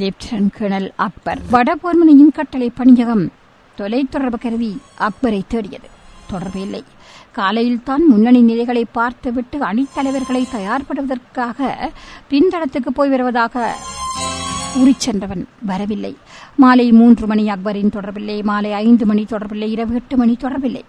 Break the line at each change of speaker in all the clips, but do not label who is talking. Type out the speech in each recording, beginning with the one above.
Lieutenant colonel Akbar வடபோர்மனியின் கட்டளை பணியகம் தொலைத்தொடர்பு கருவி அக்பரை தேடியது. தொடர்பு இல்லை. காலையில் தான் முன்னணி நிலைகளை பார்த்துவிட்டு அணித்தலைவர்களை தயார்படுவதற்காக பின்தளத்துக்கு போய் வருவதாக ஊறிச் சென்றவன் வரவில்லை. மாலை மூன்று மணி அக்பரின் தொடர்பில்லை. மாலை ஐந்து மணி தொடர்பில்லை. இரவு எட்டு மணி தொடர்பில்லை.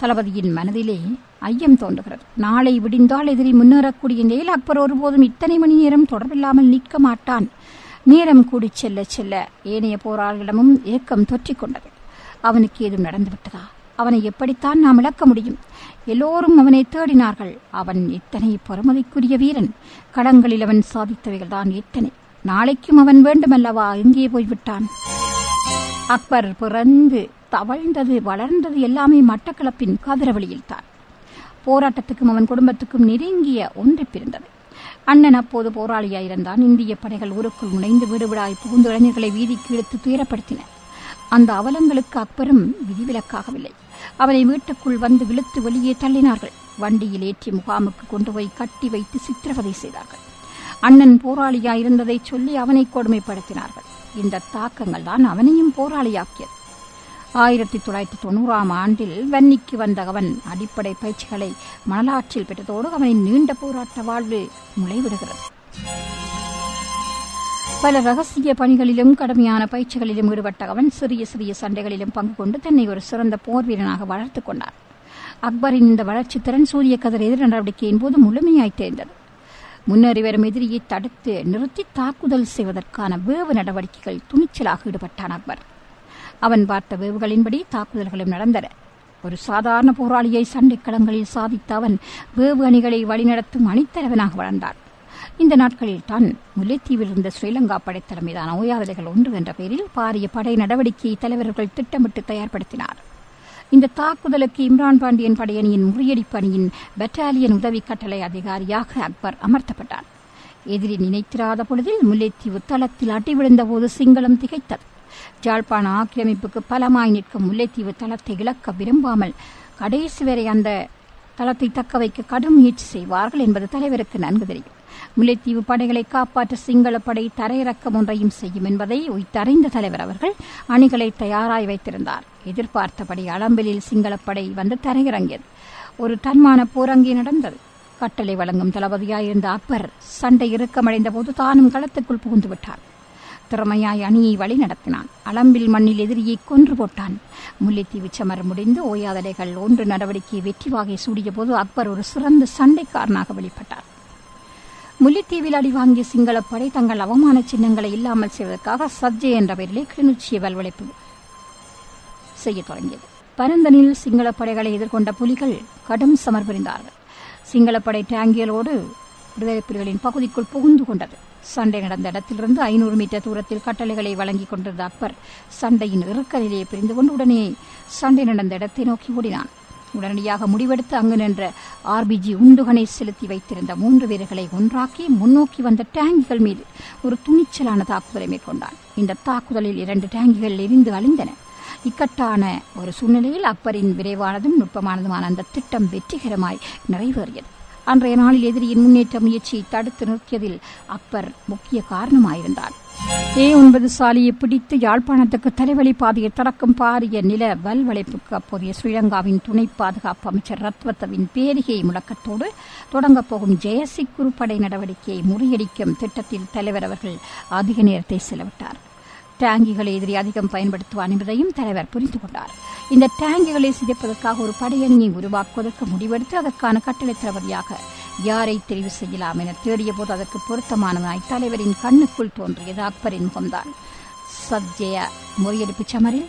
தளபதியின் மனதிலே ஐயம் தோன்றுகிறது. நாளை விடிந்தால் எதிரி முன்னேறக்கூடிய நிலையில் அக்பர் ஒருபோதும் இத்தனை மணி நேரம் தொடர்பில்லாமல் நிற்க மாட்டான். நேரம் கூடி செல்ல செல்ல ஏனைய போராளிகளிடமும் ஏக்கம் தொற்றிக் கொண்டது அவனுக்கு ஏதும் நடந்துவிட்டதா? அவனை எப்படித்தான் நாம் இழக்க முடியும்? எல்லோரும் அவனை தேடினார்கள். அவன் எத்தனை பொறுமதிக்குரிய வீரன்? களங்களில் அவன் சாதித்தவைகள் தான் எத்தனை? நாளைக்கும் அவன் வேண்டுமல்லவா? எங்கே போய்விட்டான்? அக்பர் பிறந்து தவழ்ந்தது வளர்ந்தது எல்லாமே மட்டக்களப்பின் கதிரவழியில் தான் போராட்டத்துக்கும் அவன் குடும்பத்துக்கும் நெருங்கிய ஒன்று பிறந்தது. அண்ணன் அப்போது போராளியாயிருந்தான். இந்திய படைகள் ஊருக்குள் நுழைந்து வீடுவிடாய் புகுந்து இளைஞர்களை வீதிக்கு இழுத்து துயரப்படுத்தின. அந்த அவலங்களுக்கு அக்பரும் விதிவிலக்காகவில்லை. அவனை வீட்டுக்குள் வந்து இழுத்து வெளியே தள்ளினார்கள். வண்டியில் ஏற்றி முகாமுக்கு கொண்டு போய் கட்டி வைத்து சித்திரவதை செய்தார்கள். அண்ணன் போராளியாயிருந்ததை சொல்லி அவனை கொடுமைப்படுத்தினார்கள். இந்த தாக்கங்கள் தான் அவனையும் போராளியாக்கியது. ஆயிரத்தி தொள்ளாயிரத்தி தொண்ணூறாம் ஆண்டில் வன்னிக்கு வந்த அவன் அடிப்படை பயிற்சிகளை மணலாற்றில் பெற்றதோடு அவனின் நீண்ட போராட்ட வாழ்வு முளைவிடுகிறது. பல ரகசிய பணிகளிலும் கடுமையான பயிற்சிகளிலும் ஈடுபட்ட அவன் சிறிய சிறிய சண்டைகளிலும் பங்கு கொண்டு தன்னை ஒரு சிறந்த போர் வீரனாக வளர்த்துக் கொண்டார். அக்பரின் இந்த வளர்ச்சி திறன் சூரிய கதிர் எதிர் நடவடிக்கையின் போது முழுமையாய் தேர்ந்தது. முன்னேறி வரும் எதிரியை தடுத்து நிறுத்தி தாக்குதல் செய்வதற்கான வேவு நடவடிக்கைகள் துணிச்சலாக ஈடுபட்டான் அக்பர். அவன் பார்த்த வேவுகளின்படி தாக்குதல்களும் நடந்தன. ஒரு சாதாரண போராளியை சண்டைக்களங்களில் சாதித்த அவன் வேவு அணிகளை வழிநடத்தும் அணித்தலைவனாக வளர்ந்தார். இந்த நாட்களில் தான் முல்லைத்தீவில் இருந்த ஸ்ரீலங்கா படைத்தளம் மீதான ஓயாதலைகள் ஒன்று என்ற பெயரில் பாரிய படை நடவடிக்கையை தலைவர்கள் திட்டமிட்டு தயார்படுத்தினார். இந்த தாக்குதலுக்கு இம்ரான் பாண்டியன் படையணியின் முறியடிப்பு அணியின் பெட்டாலியன் உதவி கட்டளை அதிகாரியாக அக்பர் அமர்த்தப்பட்டார். எதிரி நினைத்திராத பொழுதில் முல்லைத்தீவு தளத்தில் அட்டி விழுந்தபோது சிங்களம் திகைத்தது. ஜாழ்ப்பாண ஆக்கிரமிப்புக்கு பலமாய் நிற்கும் முல்லைத்தீவு தளத்தை இழக்க விரும்பாமல் கடைசி வரை அந்த தளத்தை தக்க வைக்க கடும் முயற்சி செய்வார்கள் என்பது தலைவருக்கு நன்கு தெரியும். முல்லைத்தீவு படைகளை காப்பாற்ற சிங்கள படை தரையிறக்கம் ஒன்றையும் செய்யும் என்பதை உய்தறிந்த தலைவர் அவர்கள் அணிகளை தயாராய் வைத்திருந்தார். எதிர்பார்த்தபடி அளம்பலில் சிங்களப்படை வந்து தரையிறங்கியது. ஒரு தன்மான போரங்கி நடந்தது. கட்டளை வழங்கும் தளபதியாயிருந்த அக்பர் சண்டை இறுக்கமடைந்த போது தானும் களத்துக்குள் புகுந்து விட்டார். திறமையாய் அணியை வழி நடத்தினான். அளம்பில் மண்ணில் எதிரியை கொன்று போட்டான். முல்லைத்தீவு சமரம் முடிந்து ஓயாதலைகள் ஒன்று நடவடிக்கை வெற்றி வாகை சூடிய போது அக்பர் ஒரு சிறந்த சண்டைக்காரனாக வெளிப்பட்டார். முல்லைத்தீவில் அடி வாங்கிய சிங்களப்படை தங்கள் அவமான சின்னங்களை இல்லாமல் செய்வதற்காக சஜ்ஜே என்ற பெயரிலே கிளிநொச்சியை வல்வழைப்பு செய்யத் தொடங்கியது. பரந்தனில் சிங்களப்படைகளை எதிர்கொண்ட புலிகள் கடும் சமர் புரிந்தார்கள் சிங்களப்படை டேங்கியலோடு விடுதலை புலிகளின் பகுதிக்குள் புகுந்து கொண்டது. சண்டை நடந்த இடத்திலிருந்து ஐநூறு மீட்டர் தூரத்தில் கட்டளைகளை வழங்கிக் கொண்டிருந்த அக்பர் சண்டையின் இறுக்கலிலே பிரிந்து கொண்டு உடனே சண்டை நடந்த இடத்தை நோக்கி ஓடினான். உடனடியாக முடிவெடுத்து அங்கு நின்ற ஆர்பிஜி உண்டுகனை செலுத்தி வைத்திருந்த மூன்று வீரர்களை ஒன்றாக்கி முன்னோக்கி வந்த டேங்கிகள் மீது ஒரு துணிச்சலான தாக்குதலை மேற்கொண்டான். இந்த தாக்குதலில் இரண்டு டேங்கிகள் எரிந்து அழிந்தன. இக்கட்டான ஒரு சூழ்நிலையில் அக்பரின் விரைவானதும் நுட்பமானதுமான அந்த திட்டம் வெற்றிகரமாய் நிறைவேறியது. அன்றைய நாளில் எதிரியின் முன்னேற்ற முயற்சியை தடுத்து நிறுத்தியதில் அப்பர் முக்கிய காரணமாயிருந்தார். ஏ ஒன்பது சாலையை பிடித்து யாழ்ப்பாணத்துக்கு தலைவலி பாதையை திறக்கும் பாரிய நில வல்வளைப்புக்கு அப்போதைய ஸ்ரீலங்காவின் துணை பாதுகாப்பு அமைச்சர் ரத்வத்தவின் பேரிகை முழக்கத்தோடு தொடங்கப் போகும் ஜெயசிக்குரு படை நடவடிக்கையை முறியடிக்கும் திட்டத்தில் தலைவர் அவர்கள் அதிக நேரத்தை செலவிட்டார். டேங்கிகளை எதிரி அதிகம் பயன்படுத்துவான் என்பதையும் தலைவர் புரிந்து கொண்டார். இந்த டேங்கிகளை சிதைப்பதற்காக ஒரு படையணியை உருவாக்குவதற்கு முடிவெடுத்து அதற்கான கட்டளை தளபதியாக யாரை தெரிவு செய்யலாம் என தேடிய போது அதற்கு பொருத்தமானதாய் தலைவரின் கண்ணுக்குள் தோன்றியது அக்பரின் முகம்தான். சத்ஜய முறியடிப்பு சமரில்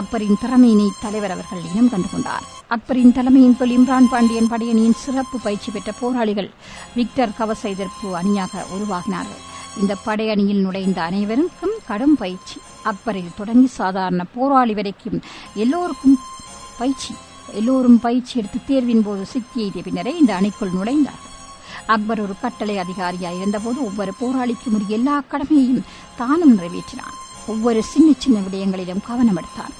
அக்பரின் திறமையினை தலைவர் அவர்கள் இனம் கண்டு கொண்டார். அக்பரின் தலைமையின் கீழ் இம்ரான் பாண்டியன் படையணியின் சிறப்பு பயிற்சி பெற்ற போராளிகள் விக்டர் கவச எதிர்ப்பு அணியாக உருவாகினார்கள். இந்த படையணியில் நுழைந்த அனைவருக்கும் கடும் பயிற்சி. அக்பரில் தொடங்கி சாதாரண போராளி வரைக்கும் எல்லோருக்கும் பயிற்சி. எல்லோரும் பயிற்சி எடுத்து தேர்வின் போது சித்தி எய்திய பின்னரே இந்த அணிக்குள் நுழைந்தார். அக்பர் ஒரு கட்டளை அதிகாரியாக இருந்தபோது ஒவ்வொரு போராளிக்கும் உரிய எல்லா கடமையையும் தானும் நிறைவேற்றினான். ஒவ்வொரு சின்ன சின்ன விடயங்களிலும் கவனம் எடுத்தான்.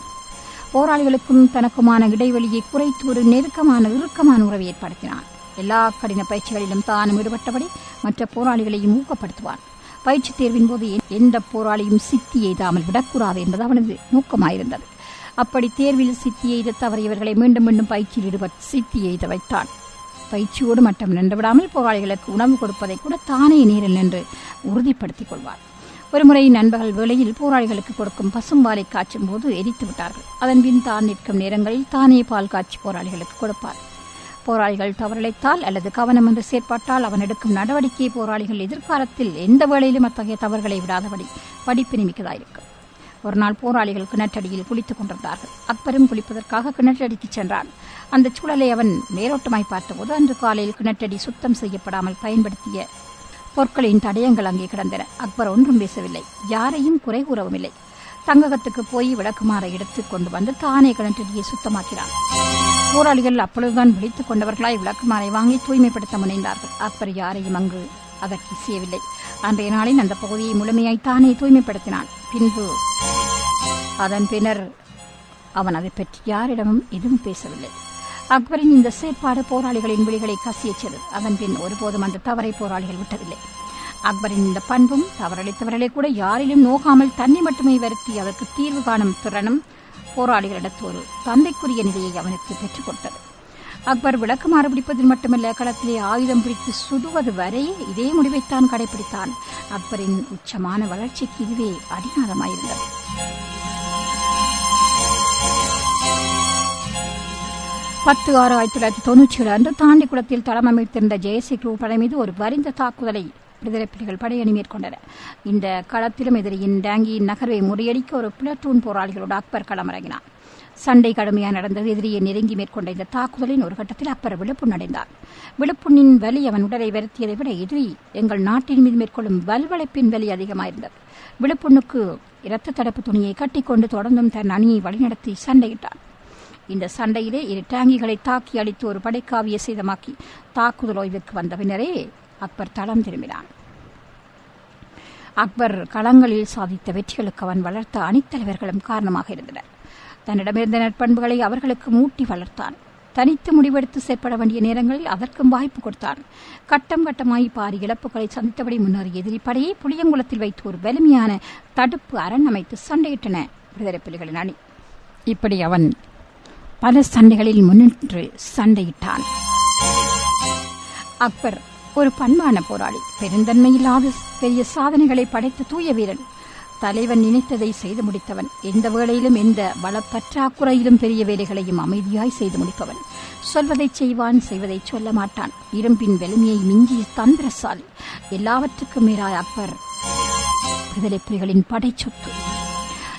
போராளிகளுக்கும் தனக்குமான இடைவெளியை குறைத்து ஒரு நெருக்கமான இறுக்கமான உறவை ஏற்படுத்தினான். எல்லா கடின பயிற்சிகளிலும் தானும் ஈடுபட்டபடி மற்ற போராளிகளையும் ஊக்கப்படுத்துவான். பயிற்சி தேர்வின் போது எந்த போராளியும் சித்தி எய்தாமல் விடக்கூடாது என்பது அவனது நோக்கமாயிருந்தது. அப்படி தேர்வில் சித்தி எய்த தவறியவர்களை மீண்டும் மீண்டும் பயிற்சியில் ஈடுபட் சித்தி எய்த வைத்தான். பயிற்சியோடு மட்டும் நின்றுவிடாமல் போராளிகளுக்கு உணவு கொடுப்பதை கூட தானே நேரில் நின்று உறுதிப்படுத்திக் கொள்வார். ஒருமுறை நண்பகல் வேளையில் போராளிகளுக்கு கொடுக்கும் பசும்பாலை காய்ச்சும் போது எரித்து விட்டார்கள். அதன்பின் தான் நிற்கும் நேரங்களில் தானே பால் காய்ச்சி போராளிகளுக்கு கொடுப்பார். போராளிகள் தவறிழைத்தால் அல்லது கவனம் செயற்பட்டால் அவன் எடுக்கும் நடவடிக்கை போராளிகள் எதிர்காலத்தில் எந்த வேளையிலும் அத்தகைய தவறுகளை விடாதபடி படிப்பினை மிக்கதாயிருக்கும். ஒரு நாள் போராளிகள் கிணற்றடியில் குளித்துக் கொண்டிருந்தார்கள். அக்பரும் குளிப்பதற்காக கிணற்றடிக்கு சென்றான். அந்த சூழலை அவன் நேரோட்டமாய் பார்த்தபோது அன்று காலையில் கிணற்றடி சுத்தம் செய்யப்படாமல் பயன்படுத்திய பொருட்களின் தடயங்கள் அங்கே கிடந்தன. அக்பர் ஒன்றும் பேசவில்லை. யாரையும் குறை கூறவும் இல்லை தங்ககத்துக்கு போய் விளக்குமாற எடுத்து கொண்டு வந்து தானே கிணற்றடியை சுத்தமாக்கிறான் போராளிகள் அப்பொழுதுதான் விழித்துக் கொண்டவர்களாய் விளக்குமாறை வாங்கி தூய்மைப்படுத்த முனைந்தார்கள். அக்பர் யாரையும் அங்கு அதற்கு இசையவில்லை. அன்றைய நாளில் அந்த பகுதியை முழுமையாய் தானே தூய்மைப்படுத்தினான். பின்பு அதன் பின்னர் அவன் அதை பற்றி யாரிடமும் எதுவும் பேசவில்லை. அக்பரின் இந்த செயற்பாடு போராளிகளின் விழிகளை கசியச்சது அதன் பின் ஒருபோதும் அந்த தவறை போராளிகள் விட்டதில்லை. அக்பரின் இந்த பண்பும் தவறளித்தவர்களை கூட யாரிலும் நோகாமல் தன்னை மட்டுமே வருத்தி அதற்கு தீர்வு காணும் திறனும் போராளிகளிடத்து ஒரு தந்தைக்குரிய நிலையை அவனுக்கு பெற்றுக் கொடுத்தது அக்பர் விளக்கமாறு பிடிப்பதில் மட்டுமல்ல களத்திலே ஆயுதம் பிடித்து சுடுவது வரை இதே முடிவைத்தான் கடைபிடித்தான் அக்பரின் உச்சமான வளர்ச்சிக்கு இதுவே அடிநாதமாயிருந்தது பத்து ஆறு ஆயிரத்தி தொள்ளாயிரத்தி தொன்னூற்றி ஏழு அன்று தாண்டிக்குளத்தில் தளமமைத்திருந்த ஜெயசி குரூப் படை மீது ஒரு வரிந்த தாக்குதலை விடுதலை புலிகள் படையணி மேற்கொண்டனர். இந்த களத்திலும் எதிரியின் டேங்கியின் நகர்வை முறியடிக்க ஒரு பிளட்டூன் போராளிகளோடு அக்பர் களமிறங்கினார். சண்டை கடுமையாக நடந்தது. எதிரியை நெருங்கி மேற்கொண்ட இந்த தாக்குதலின் ஒரு கட்டத்தில் அப்பர் விழுப்புண் அடைந்தார் விழுப்புண்ணின் வலி அவன் உடலை வருத்தியதை விட எதிரி எங்கள் நாட்டின் மீது மேற்கொள்ளும் வல்வளைப்பின் வலி அதிகமாயிருந்தது. விழுப்புண்ணுக்கு இரத்த தடுப்பு துணியை கட்டிக்கொண்டு தொடர்ந்தும் தன் அணியை வழிநடத்தி சண்டையிட்டான் இந்த சண்டையிலே இரு டேங்கிகளை தாக்கி அடித்து ஒரு படைக்காவிய சேதமாக்கி தாக்குதல் ஓய்வுக்கு வந்த பின்னரே அக்பர் தளம் திரும்பினான். அக்பர் களங்களில் சாதித்த வெற்றிகளுக்கு அவன் வளர்த்த அணித்தலைவர்களும் காரணமாக இருந்தனர். தன்னிடமிருந்த நற்பண்புகளை அவர்களுக்கு மூட்டி வளர்த்தான். தனித்து முடிவெடுத்து செயற்பட வேண்டிய நேரங்களில் அதற்கும் வாய்ப்பு கொடுத்தான். கட்டம் கட்டமாய் பாரி இழப்புகளை சந்தித்தபடி முன்னேறிய எதிரிப்படையை புளியங்குளத்தில் வைத்து ஒரு வலிமையான தடுப்பு அரண் அமைத்து சண்டையிட்டன விடுதலை புலிகளின் அணி. இப்படி அவன் பல சண்டைகளில் முன்னின்று சண்டையிட்டான். அக்பர் ஒரு பண்பான போராளி. பெருந்தன்மையில்லாத பெரிய சாதனைகளை படைத்த தூய வீரன். தலைவன் நினைத்ததை செய்து முடித்தவன். எந்த வேளையிலும் எந்த வளப்பற்றாக்குறையிலும் பெரிய வேலைகளையும் அமைதியாய் செய்து முடிப்பவன். சொல்வதை செய்வான் செய்வதை சொல்ல மாட்டான். இரும்பின் வலிமையை மிஞ்சிய தந்திரசாலி. எல்லாவற்றுக்கும் மேலாய் அக்பர் விடுதலை புலிகளின் படைச்சொத்து.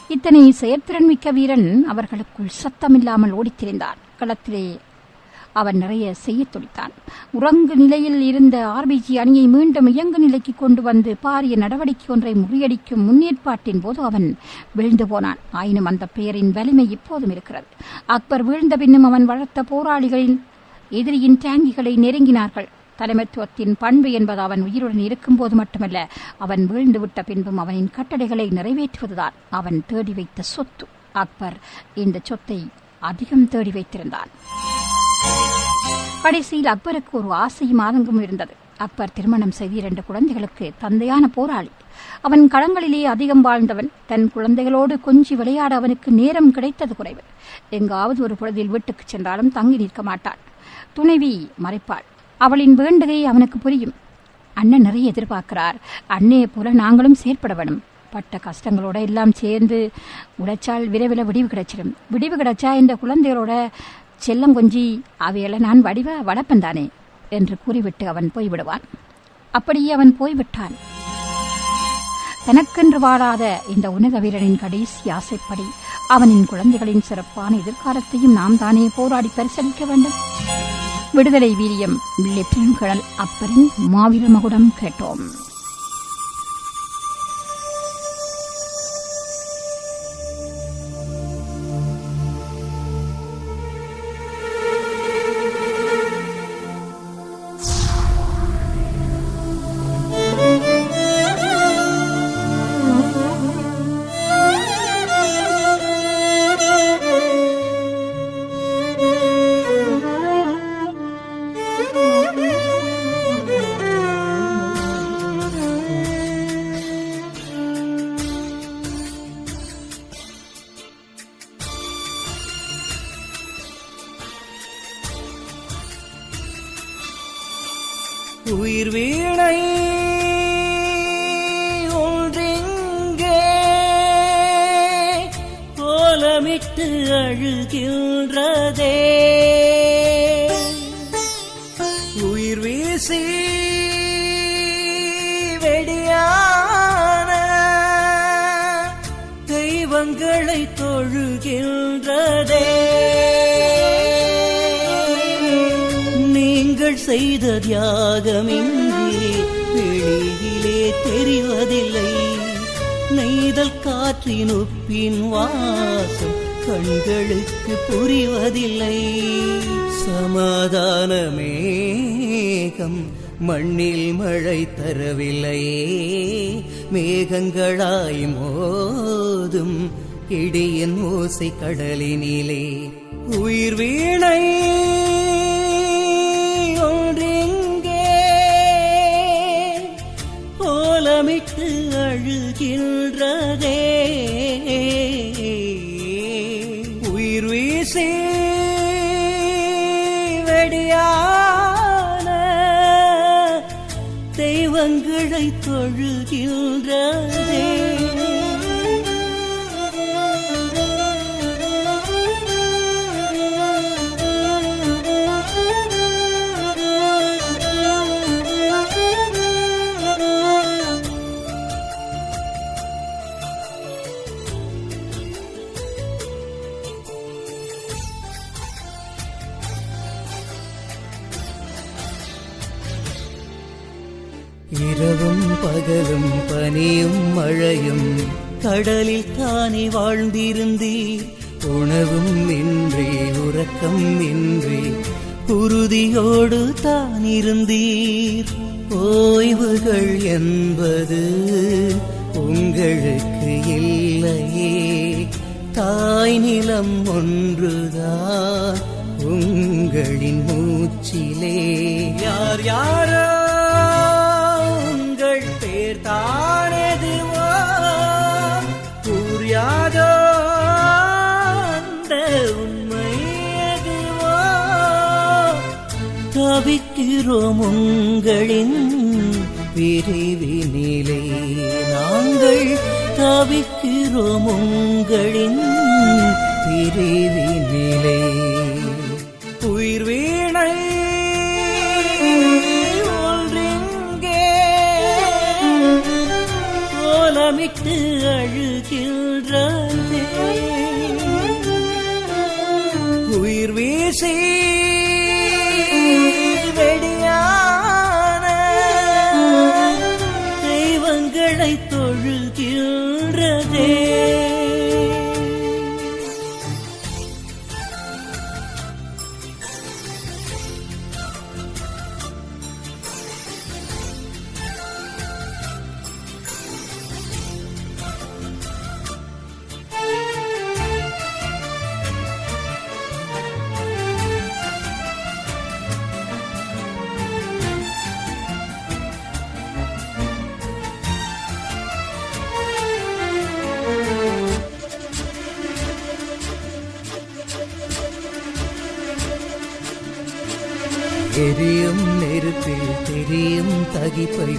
இத்தனை செயற்திறன் மிக்க வீரன் அவர்களுக்குள் சத்தமில்லாமல் ஓடித்திருந்தான் களத்திலே அவன் நிறைய செய்ய துடித்தான். உறங்கு நிலையில் இருந்த ஆர்பிஜி அணியை மீண்டும் இயங்கு நிலைக்கு கொண்டு வந்து பாரிய நடவடிக்கை ஒன்றை முறியடிக்கும் முன்னேற்பாட்டின் போது அவன் வீழ்ந்து போனான். ஆயினும் அந்த பெயரின் வலிமை இப்போதும் இருக்கிறது. அக்பர் வீழ்ந்த பின்னும் அவன் வளர்த்த போராளிகளின் எதிரியின் டேங்கிகளை நெருங்கினார்கள். தலைமைத்துவத்தின் பண்பு என்பது அவன் உயிருடன் இருக்கும்போது மட்டுமல்ல அவன் வீழ்ந்துவிட்ட பின்பும் அவனின் கட்டளைகளை நிறைவேற்றுவதுதான் அவன் தேடி வைத்த சொத்து. அக்பர் இந்த சொத்தை அதிகம் தேடி வைத்திருந்தான். கடைசியில் அப்பருக்கு ஒரு ஆசையும் ஆதங்கமும் இருந்தது. அப்பர் திருமணம் செய்து இரண்டு குழந்தைகளுக்கு தந்தையான போராளி. அவன் களங்களிலே அதிகம் வாழ்ந்தவன். தன் குழந்தைகளோடு கொஞ்சி விளையாட அவனுக்கு நேரம் கிடைத்தது குறைவு. எங்காவது ஒரு பொழுதில் வீட்டுக்கு சென்றாலும் தங்கி நிற்க மாட்டான் துணைவி மறைப்பாள். அவளின் வேண்டுகை அவனுக்கு புரியும். அண்ணன் நிறைய எதிர்பார்க்கிறார். அன்னையை போல நாங்களும் செயற்பட வேணும். பட்ட கஷ்டங்களோட எல்லாம் சேர்ந்து உழைச்சால் விரைவில் விடிவு கிடைச்சிடும் விடிவு கிடைச்சா இந்த குழந்தைகளோட செல்லம் கொஞ்சி அவையெல்லாம் நான் வடிவ வடப்பந்தானே என்று கூறிவிட்டு அவன் போய்விடுவான். அப்படியே அவன் போய்விட்டான். தனக்கென்று வாழாத இந்த உன்னத வீரனின் கடைசி ஆசைப்படி அவனின் குழந்தைகளின் சிறப்பான எதிர்காலத்தையும் நாம் தானே போராடி பரிசளிக்க வேண்டும்? விடுதலை வீரியம் லெப்டினன்ட் கர்னல் அப்பரின் மாவீர மகுடம் கேட்டோம்.
கோலமிட்டு அழுகின்றதே. உயிர் வீசி வெடியான தெய்வங்களை தொழுகின்றதே. நீங்கள் செய்த தியாகமின்றி வெளியிலே தெரிவதில்லை. நெய்தல் காற்றின் உப்பின் வாசம் கண்களுக்கு புரிவதில்லை. சமாதான மேகம் மண்ணில் மழை தரவில்லை. மேகங்களாய் மோதும் இடியின் ஓசை கடலினிலே. உயிர் வீணை ஒன்றிங்கே. கோலமிட்டு அழுகின்ற கடலில் தானே வாழ்ந்திருந்தீர். உணவும் இன்றி உறக்கம் இன்றி உறுதியோடு தான் இருந்தீர் ஓய்வுகள் என்பது உங்களுக்கு இல்லையே. தாய் நிலம் ஒன்றுதான் உங்களின் மூச்சிலே. யார் யாரோ தவிக்கிறோம் உங்களின் பிரிவினிலே. நாங்கள் தவிக்கிறோம் உங்களின் பிரிவினிலே. எரியும் நெருப்பில் தெரியும் தகிப்பை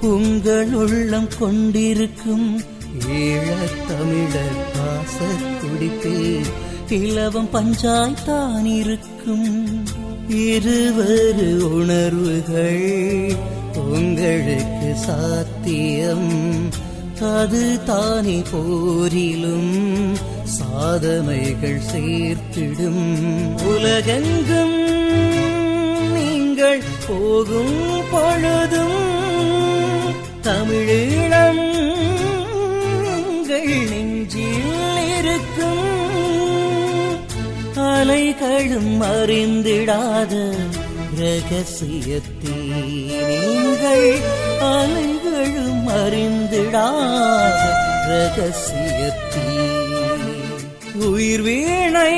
உங்கள் உள்ளம் கொண்டிருக்கும் ஈழத் தமிழர் பாச குடிப்பில் இலவம் பஞ்சாய்த்தான் இருக்கும். இருவரு உணர்வுகள் உங்களுக்கு சாத்தியம். அது தானே போரிலும் சாதனைகள் சேர்த்திடும். உலகெங்கும் நீங்கள் போகும் பொழுதும் தமிழீழம் உங்கள் நெஞ்சில் இருக்கும் அலைகளும் அறிந்திடாத ரகசியத்தை நீங்கள் அலைகளும் அறிந்திடாத ரகசியத்தீ உயிர் வீணை